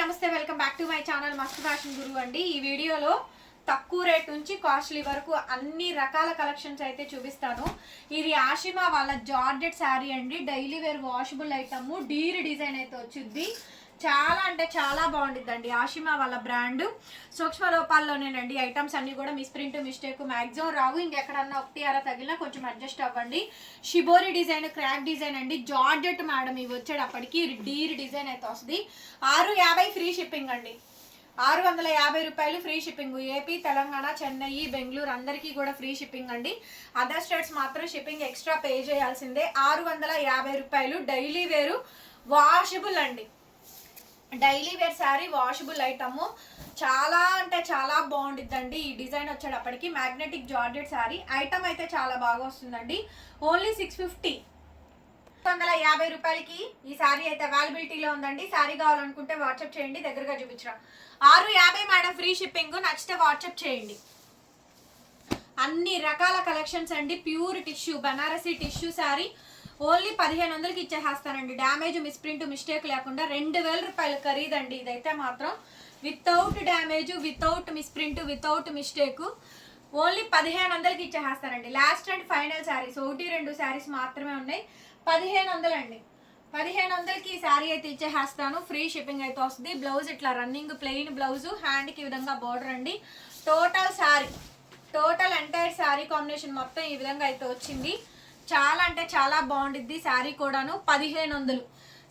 నమస్తే welcome back to my channel Mast fashion Guru అండి. ఈ వీడియోలో తక్కువ రేట్ నుంచి కాస్ట్లీ వరకు అన్ని రకాల కలెక్షన్స్ అయితే చూపిస్తాను. ఇది ఆషిమా వాళ్ళ జార్జెట్ శారీ అండి. Daily wear washable item. Deer design అయితే వచ్చింది. చాలా అంటే చాలా బాగుండిద్దండి. ఆషిమా వాళ్ళ బ్రాండ్ సూక్ష్మ లోపాల్లోనేనండి. ఐటమ్స్ అన్ని కూడా మిస్ ప్రింట్ మిస్టేక్ మ్యాక్సిమం రావు. ఇంకెక్కడన్నా ఒకటి అర తగిలినా కొంచెం అడ్జస్ట్ అవ్వండి. షిబోరి డిజైన్ క్రాక్ డిజైన్ అండి. జార్జెట్ మేడం ఇవి వచ్చేటప్పటికి డీర్ డిజైన్ అయితే వస్తుంది. ఆరు యాభై ఫ్రీ షిప్పింగ్ అండి. ఆరు వందల యాభై రూపాయలు free shipping AP Telangana Chennai Bengaluru అందరికీ కూడా ఫ్రీ షిప్పింగ్ అండి. అదర్ స్టేట్స్ మాత్రం షిప్పింగ్ ఎక్స్ట్రా పే చేయాల్సిందే. ఆరు వందల యాభై రూపాయలు డైలీ వేరు. వాషబుల్ అండి. Daily wear sari washable item చాలా అంటే చాలా బాగుండిద్దండి. ఈ డిజైన్ వచ్చేటప్పటికి మ్యాగ్నెటిక్ జార్జెట్ శారీ. ఐటమ్ అయితే చాలా బాగా వస్తుందండి. ఓన్లీ సిక్స్ ఫిఫ్టీ వందల యాభై రూపాయలకి ఈ శారీ అయితే అవైలబిలిటీలో ఉందండి. శారీ కావాలనుకుంటే వాట్సాప్ చేయండి దగ్గరగా చూపించరా ఆరు యాభై మేడం ఫ్రీ షిప్పింగ్ నచ్చితే వాట్సాప్ చేయండి. అన్ని రకాల కలెక్షన్స్ అండి. Pure tissue Banarasi tissue sari. Only పదిహేను వందలకి ఇచ్చేస్తానండి డ్యామేజ్ మిస్ప్రింట్ మిస్టేక్ లేకుండా రెండు వేల రూపాయలు ఖరీదండి ఇదైతే మాత్రం. Without damage without misprint without mistake only పదిహేను వందలకి ఇచ్చేస్తానండి లాస్ట్ అండ్ ఫైనల్ శారీస్ ఒకటి రెండు శారీస్ మాత్రమే ఉన్నాయి. పదిహేను వందలండి. పదిహేను వందలకి ఈ శారీ అయితే ఇచ్చేస్తాను ఫ్రీ షిప్పింగ్ అయితే వస్తుంది. బ్లౌజ్ ఇట్లా రన్నింగ్ ప్లెయిన్ బ్లౌజ్ హ్యాండ్కి ఈ విధంగా బార్డర్ అండి. Total sari total entire sari combination మొత్తం ఈ విధంగా అయితే వచ్చింది. చాలా అంటే చాలా బాగుండిద్ది శారీ కూడాను. పదిహేను వందలు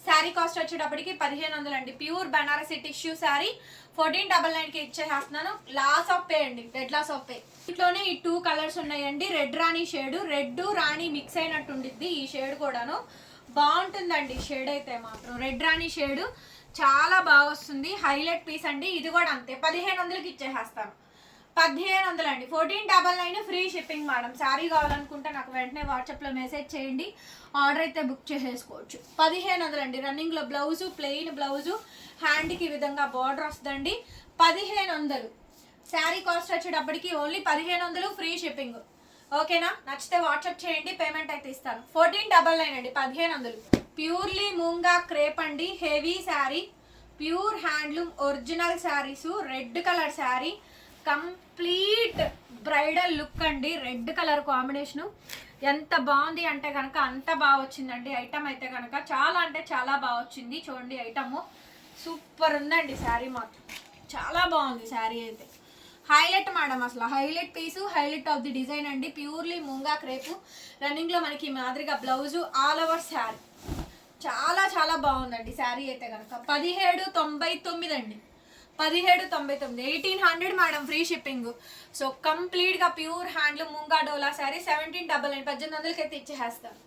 శారీ కాస్ట్ వచ్చేటప్పటికి పదిహేను వందలు అండి. Pure Banarasi tissue sari. Fourteen double నైన్కి ఇచ్చేసేస్తున్నాను. లాస్ ఆఫ్ పే అండి. రెడ్ లాస్ ఆఫ్ పే ఇంట్లోనే ఈ టూ కలర్స్ ఉన్నాయండి. రెడ్ రాణి షేడ్. రెడ్ రాణి మిక్స్ అయినట్టు ఉండిద్ది ఈ షేడ్ కూడాను. బాగుంటుందండి షేడ్ అయితే మాత్రం. రెడ్ రాణి షేడ్. చాలా బాగా వస్తుంది హైలైట్ పీస్ అండి. ఇది కూడా అంతే. పదిహేను వందలకి ఇచ్చేసేస్తాను. పదిహేను వందలు అండి. Fourteen double nine free shipping madam sari కావాలనుకుంటే నాకు వెంటనే వాట్సాప్లో మెసేజ్ చేయండి. ఆర్డర్ అయితే బుక్ చేసేసుకోవచ్చు. పదిహేను వందలు అండి రన్నింగ్లో బ్లౌజు ప్లెయిన్ బ్లౌజు హ్యాండ్కి ఈ విధంగా బార్డర్ వస్తుందండి. పదిహేను వందలు శారీ కాస్ట్ వచ్చేటప్పటికి ఓన్లీ పదిహేను వందలు ఫ్రీ షిప్పింగ్ ఓకేనా నచ్చితే వాట్సాప్ చేయండి. పేమెంట్ అయితే ఇస్తాను. ఫోర్టీన్ డబల్ నైన్ అండి. పదిహేను వందలు ప్యూర్లీ మూంగా క్రేప్ అండి. Heavy sari pure handloom original saris red colour sari complete bridal look అండి. Red colour combination. ఎంత బాగుంది అంటే కనుక అంత బాగా వచ్చిందండి. ఐటమ్ అయితే కనుక చాలా అంటే చాలా బాగా వచ్చింది. చూడండి ఐటమ్. సూపర్ ఉందండి శారీ మాత్రం. చాలా బాగుంది శారీ అయితే. హైలైట్ మేడం అసలు. Highlight piece highlight of the design అండి. Purely moonga crepe. రన్నింగ్లో మనకి ఈ మాదిరిగా బ్లౌజు ఆల్ ఓవర్ శారీ. చాలా చాలా బాగుందండి శారీ అయితే కనుక పదిహేడు తొంభై తొమ్మిది అండి. పదిహేడు తొంభై తొమ్మిది. Eighteen hundred madam free shipping so కంప్లీట్గా ప్యూర్ హ్యాండ్లూమ్ ముంగా డోలా శారీ సెవెంటీన్ డబల్ నైన్ పద్దెనిమిది వందలకి అయితే ఇచ్చేస్తాను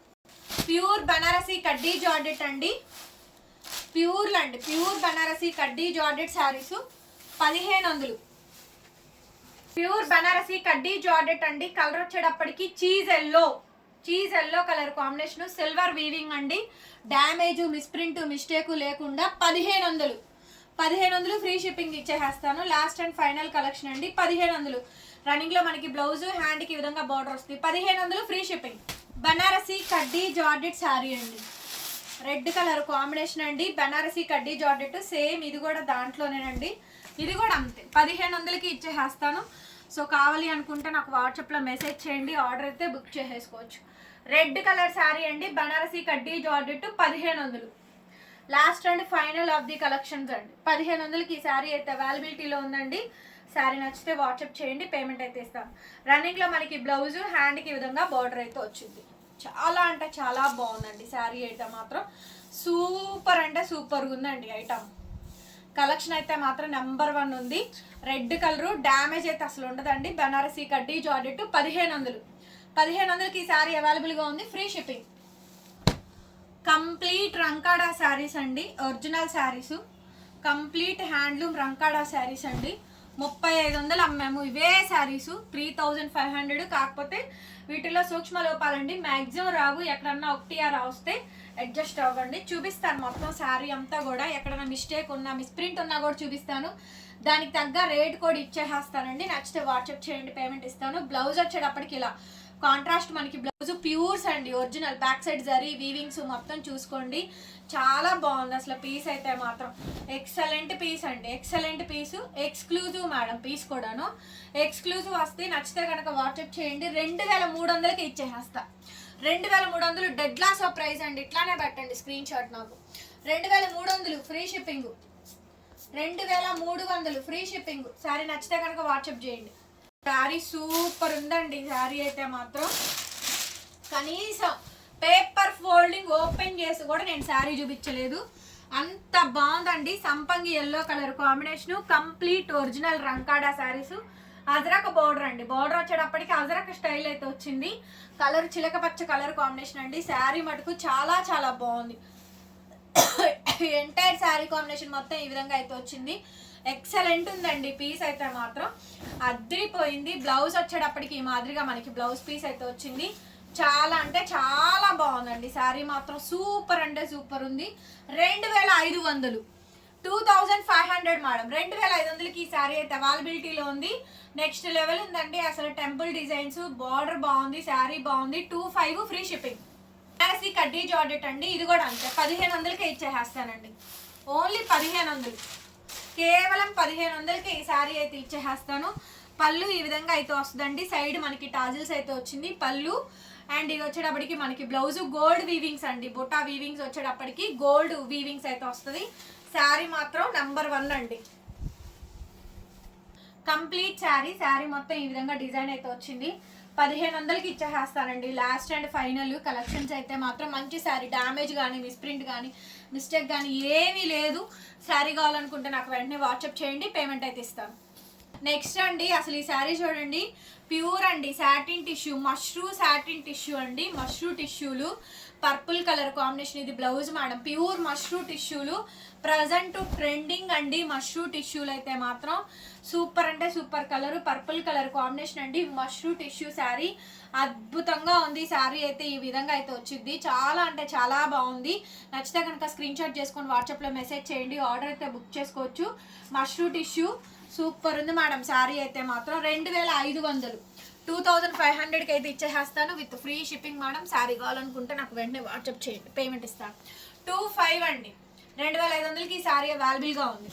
ప్యూర్ బనారసి కడ్డీ జార్డెట్ అండి. ప్యూర్ అండి. ప్యూర్ బనారసి కడ్డీ జార్డెట్ శారీస్ పదిహేను వందలు. ప్యూర్ బనారసి కడ్డీ జార్డెట్ అండి. కలర్ వచ్చేటప్పటికి cheese yellow cheese yellow colour combination silver weaving అండి. డ్యామేజ్ మిస్ప్రింట్ మిస్టేక్ లేకుండా పదిహేను వందలు. పదిహేను వందలు ఫ్రీ షిప్పింగ్ ఇచ్చేస్తాను లాస్ట్ అండ్ ఫైనల్ కలెక్షన్ అండి. పదిహేను వందలు రన్నింగ్లో మనకి బ్లౌజ్ హ్యాండ్కి ఈ విధంగా బార్డర్ వస్తుంది. పదిహేను వందలు ఫ్రీ షిప్పింగ్. బనారసి కడ్డీ జార్డెట్ శారీ అండి. రెడ్ కలర్ కాంబినేషన్ అండి. బనారసి కడ్డీ జార్డెట్ సేమ్ ఇది కూడా దాంట్లోనేనండి. ఇది కూడా అంతే. పదిహేను వందలకి ఇచ్చేసేస్తాను. సో కావాలి అనుకుంటే నాకు వాట్సాప్లో మెసేజ్ చేయండి. ఆర్డర్ అయితే బుక్ చేసేసుకోవచ్చు. రెడ్ కలర్ శారీ అండి. బనారసి కడ్డీ జార్డెట్ పదిహేను వందలు last and final of the collections అండి పదిహేను వందలకి ఈ శారీ అయితే అవైలబిలిటీలో ఉందండి. శారీ నచ్చితే వాట్సాప్ చేయండి పేమెంట్ అయితే ఇస్తాను రన్నింగ్లో మనకి బ్లౌజ్ హ్యాండ్కి ఈ విధంగా బార్డర్ అయితే వచ్చింది. చాలా అంటే చాలా బాగుందండి శారీ అయితే మాత్రం. సూపర్ అంటే సూపర్గా ఉందండి ఐటమ్ కలెక్షన్ అయితే మాత్రం నెంబర్ వన్ ఉంది. రెడ్ కలరు డ్యామేజ్ అయితే అసలు ఉండదండి. బెనారసీ కడ్డీ జార్డెట్ పదిహేను వందలు. పదిహేను వందలకి ఈ శారీ అవైలబుల్గా ఉంది. ఫ్రీ షిప్పింగ్ కంప్లీట్ రంకాడా శారీస్ అండి ఒరిజినల్ శారీస్. కంప్లీట్ హ్యాండ్లూమ్ రంకాడా శారీస్ అండి. ముప్పై ఐదు వందలు అమ్మాము. ఇవే saris three thousand five hundred కాకపోతే వీటిలో సూక్ష్మ లోపాలండి. మ్యాక్సిమం రావు. ఎక్కడన్నా ఒకటి ఆ వస్తే అడ్జస్ట్ అవ్వండి. చూపిస్తాను మొత్తం శారీ అంతా కూడా. ఎక్కడన్నా మిస్టేక్ ఉన్నా మిస్ప్రింట్ ఉన్నా కూడా చూపిస్తాను. దానికి తగ్గ రేట్ కూడా ఇచ్చేసేస్తానండి. నచ్చితే వాట్సాప్ చేయండి పేమెంట్ ఇస్తాను. బ్లౌజ్ వచ్చేటప్పటికి ఇలా కాంట్రాస్ట్ మనకి బ్లౌజ్ ప్యూర్స్ అండి original. Back side zari weavings మొత్తం చూసుకోండి. చాలా బాగుంది అసలు పీస్ అయితే మాత్రం. ఎక్సలెంట్ పీస్ అండి. Excellent piece. Exclusive madam piece కూడాను. ఎక్స్క్లూజివ్ వస్తే నచ్చితే కనుక వాట్సాప్ చేయండి. రెండు వేల మూడు వందలకి ఇచ్చేస్తా రెండు వేల మూడు వందలు డెడ్ లాస్ ఆఫ్ ప్రైస్ అండి. ఇట్లానే పెట్టండి స్క్రీన్ షాట్ నాకు. రెండు వేల మూడు వందలు ఫ్రీ షిప్పింగ్ రెండు వేల మూడు వందలు ఫ్రీ షిప్పింగ్ శారీ నచ్చితే కనుక వాట్సాప్ చేయండి. శారీ సూపర్ ఉందండి. శారీ అయితే మాత్రం. కనీసం పేపర్ ఫోల్డింగ్ ఓపెన్ చేసి కూడా నేను శారీ చూపించలేదు. అంత బాగుందండి. సంపంగి yellow colour combination complete original రంకాడా saris. అదరక బోర్డర్ అండి. బోర్డర్ వచ్చేటప్పటికి అజరక్ స్టైల్ అయితే వచ్చింది. కలర్ చిలక పచ్చ కలర్ కాంబినేషన్ అండి. శారీ మటుకు చాలా చాలా బాగుంది. ఎంటైర్ శారీ కాంబినేషన్ మొత్తం ఈ విధంగా అయితే వచ్చింది. ఎక్సలెంట్ ఉందండి. పీస్ అయితే మాత్రం అద్దరిపోయింది బ్లౌజ్ వచ్చేటప్పటికి ఈ మాదిరిగా మనకి బ్లౌజ్ పీస్ అయితే వచ్చింది. చాలా అంటే చాలా బాగుందండి. శారీ మాత్రం సూపర్ అంటే సూపర్ ఉంది. రెండు వేల ఐదు వందలు. Two thousand five hundred madam. రెండు వేల ఐదు వందలకి ఈ శారీ అయితే అవైలబిలిటీలో ఉంది. నెక్స్ట్ లెవెల్ ఉందండి. అసలు టెంపుల్ డిజైన్స్ బార్డర్ బాగుంది శారీ బాగుంది. Two five free shipping. Banarasi కడ్డీ జార్డెట్ అండి. ఇది కూడా అంతే. పదిహేను వందలకే ఇచ్చేసేస్తానండి. ఓన్లీ పదిహేను వందలు. కేవలం పదిహేను వందలకి ఈ శారీ అయితే ఇచ్చేసేస్తాను. పళ్ళు ఈ విధంగా అయితే వస్తుందండి. సైడ్ మనకి టాజిల్స్ అయితే వచ్చింది. పళ్ళు అండ్ ఇది వచ్చేటప్పటికి మనకి బ్లౌజ్ గోల్డ్ వీవింగ్స్ అండి. బుటా వీవింగ్స్ వచ్చేటప్పటికి గోల్డ్ వీవింగ్స్ అయితే వస్తుంది. శారీ మాత్రం నెంబర్ వన్ అండి. కంప్లీట్ శారీ. శారీ మొత్తం ఈ విధంగా డిజైన్ అయితే వచ్చింది. పదిహేను వందలకి ఇచ్చేసేస్తానండి. లాస్ట్ అండ్ ఫైనల్ కలెక్షన్స్ అయితే మాత్రం మంచి శారీ. డ్యామేజ్ కానీ మిస్ప్రింట్ కానీ మిస్టేక్ కానీ ఏమీ లేదు. శారీ కావాలనుకుంటే నాకు వెంటనే వాట్సాప్ చేయండి. పేమెంట్ అయితే ఇస్తాను. నెక్స్ట్ అండి అసలు ఈ శారీ చూడండి. ప్యూర్ అండి satin tissue mashru satin tissue అండి. మష్రూ టిష్యూలు పర్పుల్ కలర్ కాంబినేషన్ ఇది బ్లౌజ్ మేడం. ప్యూర్ మష్రూ టిష్యూలు ప్రజెంట్ ట్రెండింగ్ అండి మష్రూ టిష్యూలు అయితే మాత్రం. సూపర్ అంటే super colour purple colour combination అండి. మష్రూ టిష్యూ శారీ. అద్భుతంగా ఉంది శారీ అయితే ఈ విధంగా అయితే వచ్చింది. చాలా అంటే చాలా బాగుంది. నచ్చితే కనుక స్క్రీన్ షాట్ చేసుకొని వాట్సాప్లో మెసేజ్ చేయండి. ఆర్డర్ అయితే బుక్ చేసుకోవచ్చు. మష్రూ టిష్యూ సూపర్ ఉంది మేడం శారీ అయితే మాత్రం రెండు వేల ఐదు వందలు. టూ థౌజండ్ ఫైవ్ హండ్రెడ్కి అయితే ఇచ్చేసేస్తాను with free shipping madam. Sari కావాలనుకుంటే నాకు వెంటనే వాట్సాప్ చేయండి పేమెంట్ ఇస్తాను. టూ ఫైవ్ అండి. రెండు వేల ఐదు వందలకి ఈ శారీ అవైలబుల్గా ఉంది.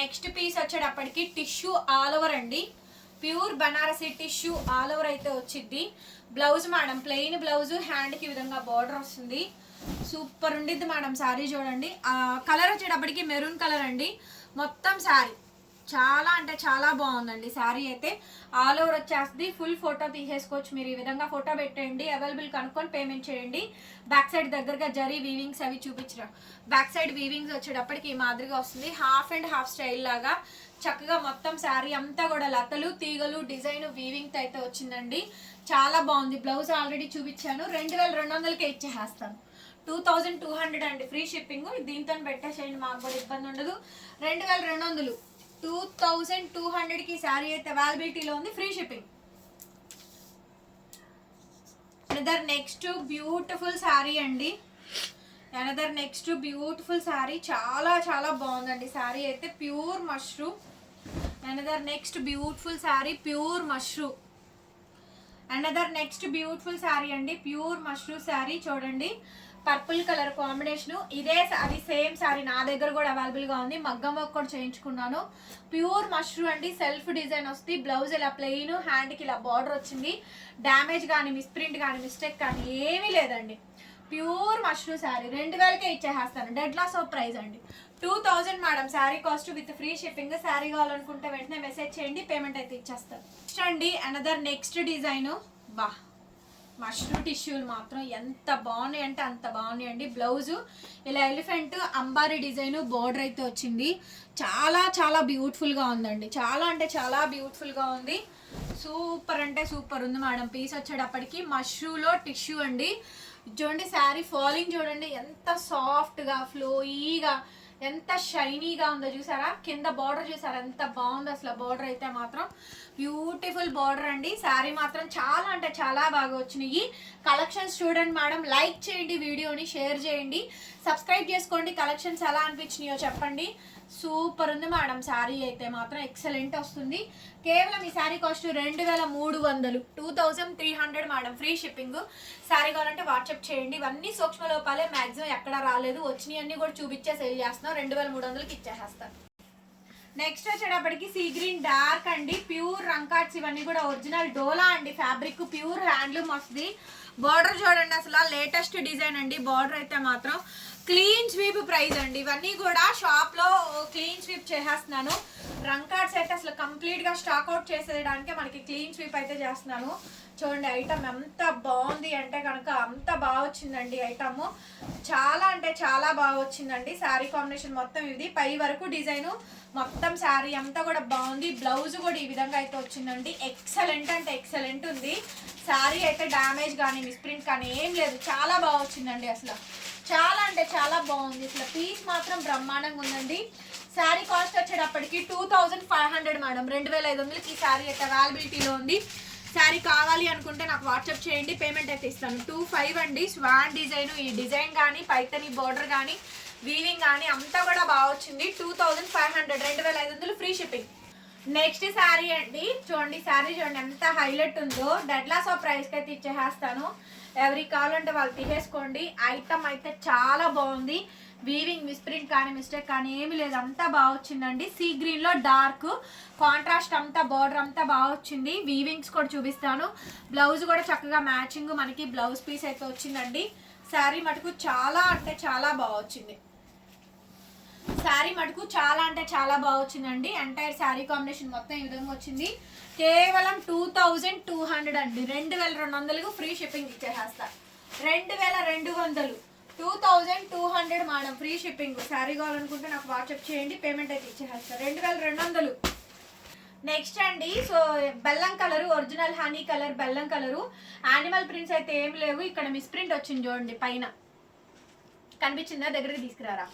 నెక్స్ట్ పీస్ వచ్చేటప్పటికి టిష్యూ ఆల్ ఓవర్ అండి. Pure Banarasi tissue all over అయితే వచ్చింది. బ్లౌజ్ మేడం ప్లెయిన్ బ్లౌజ్ హ్యాండ్కి విధంగా బార్డర్ వస్తుంది. సూపర్ ఉండిద్ది మేడం శారీ చూడండి. కలర్ వచ్చేటప్పటికి మెరూన్ కలర్ అండి. మొత్తం శారీ. చాలా అంటే చాలా బాగుందండి. శారీ అయితే ఆల్ ఓవర్ వచ్చేస్తుంది. ఫుల్ ఫోటో తీసేసుకోవచ్చు మీరు ఈ విధంగా ఫోటో పెట్టండి అవైలబుల్ కనుక్కొని పేమెంట్ చేయండి. బ్యాక్ సైడ్ దగ్గరగా జరీ వీవింగ్స్ అవి చూపించడం. బ్యాక్ సైడ్ వీవింగ్స్ వచ్చేటప్పటికి ఈ మాదిరిగా వస్తుంది. హాఫ్ అండ్ హాఫ్ స్టైల్ లాగా చక్కగా మొత్తం శారీ అంతా కూడా లతలు తీగలు డిజైన్ వీవింగ్ అయితే వచ్చిందండి. చాలా బాగుంది. బ్లౌజ్ ఆల్రెడీ చూపించాను. రెండు వేల రెండు వందలకే ఇచ్చేసేస్తాను. టూ థౌజండ్ టూ హండ్రెడ్ అండి. Free shipping. దీంతో పెట్టేసేయండి మాకు కూడా ఇబ్బంది ఉండదు. రెండు వేల రెండు వందలు. టూ థౌజండ్ టూ హండ్రెడ్కి శారీ అయితే అవైలబిలిటీలో ఉంది free shipping. Another next beautiful sari అండి. Another next beautiful sari. చాలా చాలా బాగుందండి. శారీ అయితే pure mushroom another next beautiful sari pure mushroom another next beautiful sari అండి ప్యూర్ మష్రూమ్ శారీ చూడండి. Purple colour combination. ఇదే అది సేమ్ శారీ నా దగ్గర కూడా అవైలబుల్గా ఉంది. మగ్గం వర్క్ కూడా చేయించుకున్నాను. ప్యూర్ మష్రూమ్ అండి. సెల్ఫ్ డిజైన్ వస్తుంది. బ్లౌజ్ ఇలా ప్లెయిన్ హ్యాండ్కి ఇలా బార్డర్ వచ్చింది. డ్యామేజ్ కానీ మిస్ప్రింట్ కానీ మిస్టేక్ కానీ ఏమీ లేదండి. ప్యూర్ మష్రూమ్ శారీ రెండు వేలకే ఇచ్చేసేస్తాను. డెడ్ లాస్ ఆఫ్ ప్రైస్ అండి. Two thousand madam. Sari cost with free shipping sari కావాలనుకుంటే వెంటనే మెసేజ్ చేయండి. పేమెంట్ అయితే ఇచ్చేస్తాను. అండి. Another next design. బా. మష్రూమ్ టిష్యూలు మాత్రం ఎంత బాగున్నాయి అంటే అంత బాగున్నాయి అండి. బ్లౌజు ఇలా ఎలిఫెంట్ అంబారీ డిజైన్ బోర్డర్ అయితే వచ్చింది. చాలా చాలా బ్యూటిఫుల్గా ఉందండి. చాలా అంటే చాలా బ్యూటిఫుల్గా ఉంది. సూపర్ అంటే సూపర్ ఉంది మేడం. పీస్ వచ్చేటప్పటికి మష్రూలో టిష్యూ అండి. చూడండి శారీ ఫాలింగ్ చూడండి ఎంత సాఫ్ట్గా ఫ్లోయీగా ఎంత షైనీగా ఉందో చూసారా? కింద బార్డర్ చూసారా? ఎంత బాగుందో అసలు బార్డర్ అయితే మాత్రం. బ్యూటిఫుల్ బార్డర్ అండి. శారీ మాత్రం చాలా అంటే చాలా బాగా వచ్చినాయి. కలెక్షన్స్ చూడండి మేడం లైక్ చేయండి వీడియోని షేర్ చేయండి. సబ్స్క్రైబ్ చేసుకోండి. కలెక్షన్స్ ఎలా అనిపించినాయో చెప్పండి. సూపర్ ఉంది మేడం శారీ అయితే మాత్రం ఎక్సలెంట్ వస్తుంది. కేవలం ఈ శారీ కాస్ట్ రెండు వేల మూడు వందలు. Two thousand three hundred madam free shipping. Sari కావాలంటే వాట్సాప్ చేయండి. ఇవన్నీ సూక్ష్మ లోపాలే మ్యాక్సిమం ఎక్కడ రాలేదు. వచ్చినాయి అన్నీ కూడా చూపించే సేల్ చేస్తున్నాం. రెండు వేల మూడు వందలకి ఇచ్చేస్తాను నెక్స్ట్ వచ్చేటప్పటికి సీ గ్రీన్ డార్క్ అండి. ప్యూర్ రంకాట్స్ ఇవన్నీ కూడా ఒరిజినల్ డోలా అండి. ఫ్యాబ్రిక్ ప్యూర్ హ్యాండ్లూమ్ వస్తుంది. బార్డర్ చూడండి అసలు లేటెస్ట్ డిజైన్ అండి. బార్డర్ అయితే మాత్రం క్లీన్ స్వీప్ ప్రైస్ అండి. ఇవన్నీ కూడా షాప్లో క్లీన్ స్వీప్ చేసేస్తున్నాను. రంకార్డ్ సెట్ అసలు కంప్లీట్గా స్టాక్ అవుట్ చేసేయడానికి మనకి క్లీన్ స్వీప్ అయితే చేస్తున్నాను. చూడండి ఐటమ్ ఎంత బాగుంది అంటే కనుక అంత బాగా వచ్చిందండి ఐటమ్ చాలా అంటే చాలా బాగా వచ్చిందండి. శారీ కాంబినేషన్ మొత్తం ఇది. పై వరకు డిజైను మొత్తం శారీ అంతా కూడా బాగుంది. బ్లౌజ్ కూడా ఈ విధంగా అయితే వచ్చిందండి. ఎక్సలెంట్ అంటే ఎక్సలెంట్ ఉంది. శారీ అయితే డ్యామేజ్ కానీ మిస్ప్రింట్ కానీ ఏం లేదు. చాలా బాగా వచ్చిందండి అసలు. చాలా అంటే చాలా బాగుంది. అసలు పీస్ మాత్రం బ్రహ్మాండంగా ఉందండి. శారీ కాస్ట్ వచ్చేటప్పటికి two thousand five hundred madam రెండు వేల ఐదు వందలకి ఈ శారీ అయితే అవైలబిలిటీలో ఉంది. శారీ కావాలి అనుకుంటే నాకు వాట్సాప్ చేయండి పేమెంట్ అయితే ఇస్తాను. టూ ఫైవ్ అండి స్వాన్ డిజైన్ ఈ డిజైన్ కానీ పైతని బార్డర్ కానీ వీవింగ్ కానీ అంతా కూడా బాగా వచ్చింది. టూ థౌజండ్ ఫైవ్ హండ్రెడ్ రెండు వేల ఐదు వందలు ఫ్రీ షిప్పింగ్. నెక్స్ట్ శారీ అండి చూడండి శారీ చూడండి ఎంత హైలైట్ ఉందో. డెడ్లాస్ ఆఫ్ ప్రైస్కి అయితే ఇచ్చేస్తాను ఎవరి కావాలంటే వాళ్ళు తీసేసుకోండి. ఐటమ్ అయితే చాలా బాగుంది. వీవింగ్ మిస్ప్రింట్ కానీ మిస్టేక్ కానీ ఏమి లేదు. అంతా బాగా వచ్చిందండి. సీ గ్రీన్లో డార్క్ కాంట్రాస్ట్ అంతా బార్డర్ అంతా బాగా వచ్చింది. వీవింగ్స్ కూడా చూపిస్తాను. బ్లౌజ్ కూడా చక్కగా మ్యాచింగ్ మనకి బ్లౌజ్ పీస్ అయితే వచ్చిందండి. శారీ మటుకు చాలా అంటే చాలా బాగా వచ్చింది. శారీ మటుకు చాలా అంటే చాలా బాగా వచ్చిందండి. ఎంటైర్ శారీ కాంబినేషన్ మొత్తం ఈ విధంగా వచ్చింది. కేవలం టూ థౌజండ్ టూ హండ్రెడ్ అండి. రెండు వేల రెండు వందలకు ఫ్రీ షిప్పింగ్ ఇచ్చేసేస్తా. రెండు వేల రెండు వందలు. Two thousand two hundred madam free shipping. Sari కావాలనుకుంటే నాకు వాట్సాప్ చేయండి పేమెంట్ అయితే ఇచ్చేస్తారు రెండు వేల రెండు వందలు. నెక్స్ట్ అండి సో బెల్లం కలర్ ఒరిజినల్ హనీ కలర్ బెల్లం కలరు. యానిమల్ ప్రింట్స్ అయితే ఏం లేవు ఇక్కడ మిస్ ప్రింట్ వచ్చింది చూడండి పైన. కనిపించిందా? దగ్గరికి తీసుకురారా?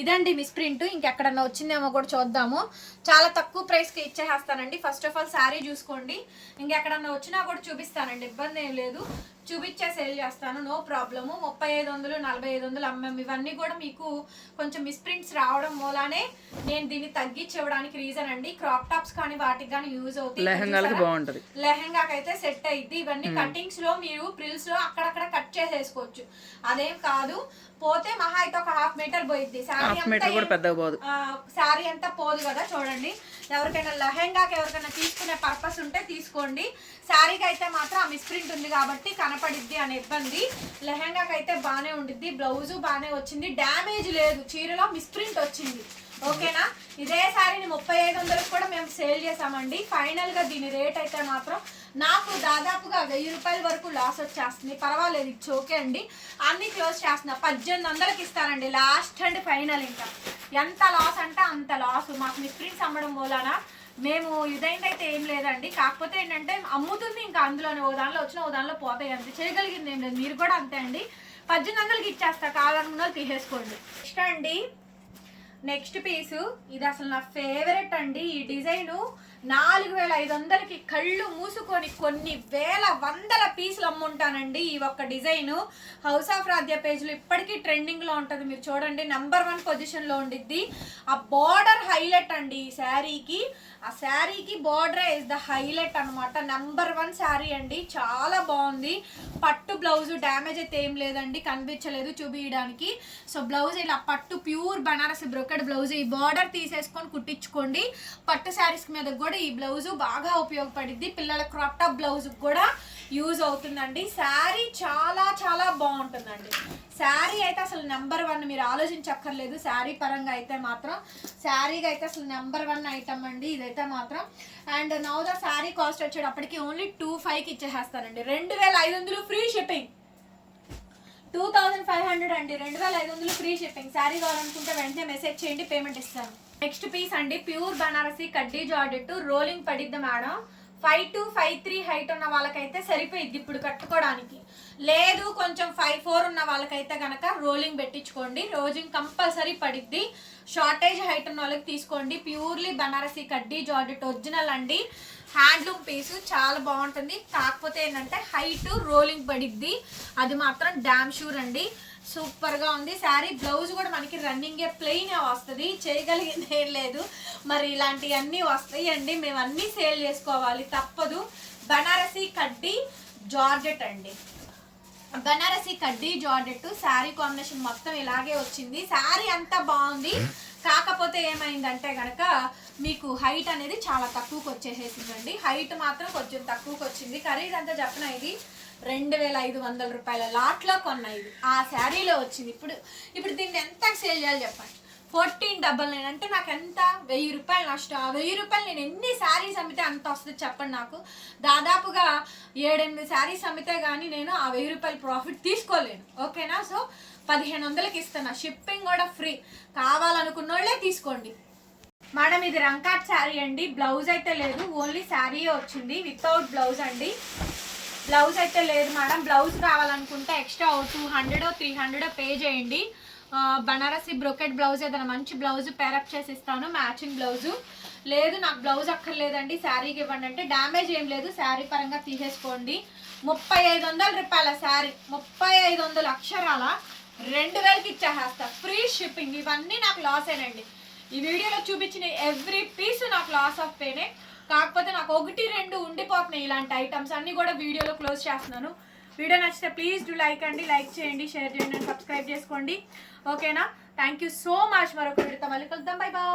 ఇదండి మిస్ ప్రింట్ ఇంకెక్కడన్నా వచ్చిందేమో కూడా చూద్దాము. చాలా తక్కువ ప్రైస్కి ఇచ్చేస్తానండి. ఫస్ట్ ఆఫ్ ఆల్ శారీ చూసుకోండి. ఇంకెక్కడన్నా వచ్చినా కూడా చూపిస్తానండి ఇబ్బంది ఏం లేదు. చూపించే సేల్ చేస్తాను. నో ప్రాబ్లము ముప్పై ఐదు వందలు నలభై ఐదు వందలు అమ్మాం ఇవన్నీ కూడా మీకు కొంచెం మిస్ప్రింట్స్ రావడం మూలానే నేను దీన్ని తగ్గించి ఇవ్వడానికి రీజన్ అండి. క్రాప్ టాప్స్ కానీ వాటికి కానీ యూజ్ అవుతాయి. లెహంగాలకి చూసారా? బాగుంటది. లెహంగాకి అయితే సెట్ అయింది ఇవన్నీ కట్టింగ్స్లో మీరు ప్రిల్స్లో అక్కడక్కడ కట్ చేసేసుకోవచ్చు. అదేం కాదు. పోతే మహా అయితే ఒక హాఫ్ మీటర్ పోయిద్ది. శారీ శారీ అంతా పోదు. కదా చూడండి. ఎవరికైనా లెహంగాకి ఎవరికైనా తీసుకునే పర్పస్ ఉంటే తీసుకోండి. శారీకి అయితే మాత్రం ఆ మిస్ప్రింట్ ఉంది కాబట్టి కనపడిద్ది అనే ఇబ్బంది. లెహంగాకి అయితే బాగానే ఉండిద్ది బ్లౌజు బాగానే వచ్చింది. డ్యామేజ్ లేదు చీరలో మిస్ప్రింట్ వచ్చింది. ఓకేనా? ఇదే శారీని ముప్పై ఐదు వందలకు కూడా మేము సేల్ చేసామండి ఫైనల్గా దీని రేట్ అయితే మాత్రం నాకు దాదాపుగా వెయ్యి రూపాయల వరకు లాస్ వచ్చేస్తుంది. పర్వాలేదు ఇట్స్ ఓకే అండి. అన్ని క్లోజ్ చేస్తున్నా. పద్దెనిమిది వందలకి ఇస్తానండి. లాస్ట్ అండ్ ఫైనల్ ఇంకా. ఎంత లాస్ అంటే అంత లాస్. మాకు మిస్ప్రింట్స్ అమ్మడం మూలన మేము ఇదైందైతే ఏం లేదండి. కాకపోతే ఏంటంటే అమ్ముతుంది ఇంకా అందులోనే ఓ దానిలో వచ్చిన ఓ దానిలో పోతాయి అంతే. చేయగలిగింది ఏం లేదు. మీరు కూడా అంతే అండి. పద్దెనిమిది వందలకి ఇచ్చేస్తా. కావాలనుకున్న తీసేసుకోండి. నెక్స్ట్ అండి. Next piece. ఇది అసలు నా ఫేవరెట్ అండి. ఈ డిజైను నాలుగు వేల ఐదు వందలకి కళ్ళు మూసుకొని కొన్ని వేల వందల పీసులు అమ్ముంటానండి ఈ ఒక్క డిజైను. హౌస్ ఆఫ్ రాధ్య పేజ్లో ఇప్పటికీ ట్రెండింగ్లో ఉంటుంది. మీరు చూడండి నెంబర్ వన్ పొజిషన్లో ఉండిద్ది. ఆ బార్డర్ హైలైట్ అండి ఈ శారీకి. ఆ శారీకి బార్డర్ ఇస్ ద హైలైట్ అనమాట నెంబర్ వన్ శారీ అండి. చాలా బాగుంది. పట్టు బ్లౌజ్ డ్యామేజ్ అయితే ఏం లేదండి. కనిపించలేదు చూపించడానికి సో బ్లౌజ్ ఇలా పట్టు ప్యూర్ బనారస్ బ్రొకెడ్ బ్లౌజ్ ఈ బార్డర్ తీసేసుకొని కుట్టించుకోండి. పట్టు శారీస్ మీద కూడా ఈ బ్లౌజ్ బాగా ఉపయోగపడింది పిల్లల క్రాప్ టాప్ బ్లౌజ్ కూడా యూజ్ అవుతుందండి. శారీ చాలా చాలా బాగుంటుందండి. శారీ అయితే అసలు నెంబర్ వన్ మీరు ఆలోచించక్కర్లేదు. శారీ పరంగా అయితే మాత్రం. శారీగా అయితే అసలు నెంబర్ వన్ ఐటమ్ అండి. ఇది ఇదైతే మాత్రం. And now the sari cost వచ్చేటప్పటికి ఓన్లీ టూ ఫైవ్కి ఇచ్చేసేస్తానండి రెండు వేల ఐదు వందలు free shipping two thousand five hundred అండి. రెండు వేల ఐదు వందలు ఫ్రీ షిప్పింగ్ శారీ కావాలనుకుంటే వెంటనే మెసేజ్ చేయండి పేమెంట్ ఇస్తాను. నెక్స్ట్ పీస్ అండి. ప్యూర్ బనారసి కడ్డీ georgette rolling పడిద్ది madam five to five three height ఉన్న వాళ్ళకైతే సరిపోయిద్ది ఇప్పుడు కట్టుకోవడానికి లేదు కొంచెం ఫైవ్ ఫోర్ ఉన్న వాళ్ళకైతే కనుక రోలింగ్ పెట్టించుకోండి. రోజింగ్ కంపల్సరీ పడిద్ది. షార్టేజ్ హైట్ ఉన్న వాళ్ళకి తీసుకోండి. ప్యూర్లీ బనారసి కడ్డీ జార్జెట్ ఒరిజినల్ అండి. హ్యాండ్లూమ్ పీసు చాలా బాగుంటుంది. కాకపోతే ఏంటంటే హైట్ రోలింగ్ పడిద్ది. అది మాత్రం డ్యామ్ షూర్ అండి. సూపర్గా ఉంది. శారీ బ్లౌజ్ కూడా మనకి రన్నింగే ప్లెయిన్ వస్తుంది. చేయగలిగింది ఏం లేదు. మరి ఇలాంటివన్నీ వస్తాయి అండి మేము అన్నీ సేల్ చేసుకోవాలి. తప్పదు. బనారసి కడ్డీ జార్జెట్ అండి. బనారసి కడ్డీ జార్జెట్ శారీ కాంబినేషన్ మొత్తం ఇలాగే వచ్చింది. శారీ అంతా బాగుంది. కాకపోతే ఏమైందంటే కనుక మీకు హైట్ అనేది చాలా తక్కువకి వచ్చేసేసిందండి హైట్ మాత్రం కొంచెం తక్కువకి వచ్చింది ఖరీదంతా చెప్పిన ఇది? రెండు వేల ఐదు వందల రూపాయల లాట్లో కొన్న ఇది. ఆ శారీలో వచ్చింది. ఇప్పుడు ఇప్పుడు దీన్ని ఎంత సేల్ చేయాలి చెప్పండి? ఫోర్టీన్ డబల్ నైన్ అంటే నాకు ఎంత? వెయ్యి రూపాయలు నష్టం. ఆ వెయ్యి రూపాయలు నేను ఎన్ని శారీస్ అమ్మితే అంత వస్తుంది చెప్పండి నాకు? దాదాపుగా ఏడెనిమిది శారీస్ అమ్మితే కానీ నేను ఆ వెయ్యి రూపాయలు ప్రాఫిట్ తీసుకోలేను. ఓకేనా? సో పదిహేను వందలకి ఇస్తున్నా. షిప్పింగ్ కూడా ఫ్రీ కావాలనుకున్న వాళ్ళే తీసుకోండి. మేడం ఇది రంకాట్ శారీ అండి. బ్లౌజ్ అయితే లేదు. ఓన్లీ శారీయే వచ్చింది. వితౌట్ బ్లౌజ్ అండి. బ్లౌజ్ అయితే లేదు మేడం. బ్లౌజ్ కావాలనుకుంటే extra two hundred three hundred pay చేయండి. బనారసి బ్రొకెట్ బ్లౌజ్ ఏదైనా మంచి బ్లౌజ్ పేరప్ చేసి ఇస్తాను మ్యాచింగ్ బ్లౌజు. లేదు నాకు బ్లౌజ్ అక్కర్లేదండి శారీకి ఇవ్వండి అంటే డ్యామేజ్ ఏం లేదు శారీ పరంగా తీసేసుకోండి. ముప్పై ఐదు వందల రూపాయల శారీ ముప్పై ఐదు వందల అక్షరాల రెండు వేలకి ఇచ్చేస్తా ఫ్రీ షిప్పింగ్ ఇవన్నీ నాకు లాస్ అయినండి ఈ వీడియోలో చూపించిన ఎవ్రీ పీస్ నాకు లాస్ ఆఫ్ పేనే కాకపోతే నాకు ఒకటి రెండు ఉండిపోతున్నాయి ఇలాంటి ఐటమ్స్ అన్ని కూడా వీడియోలో క్లోజ్ చేస్తున్నాను. వీడియో నచ్చితే ప్లీజ్ డూ లైక్ అండి లైక్ చేయండి షేర్ చేయండి సబ్స్క్రైబ్ చేసుకోండి. ఓకేనా థ్యాంక్ యూ సో మచ్ మరొక వీడియోతో మళ్ళీ కలుద్దాం. Bye bye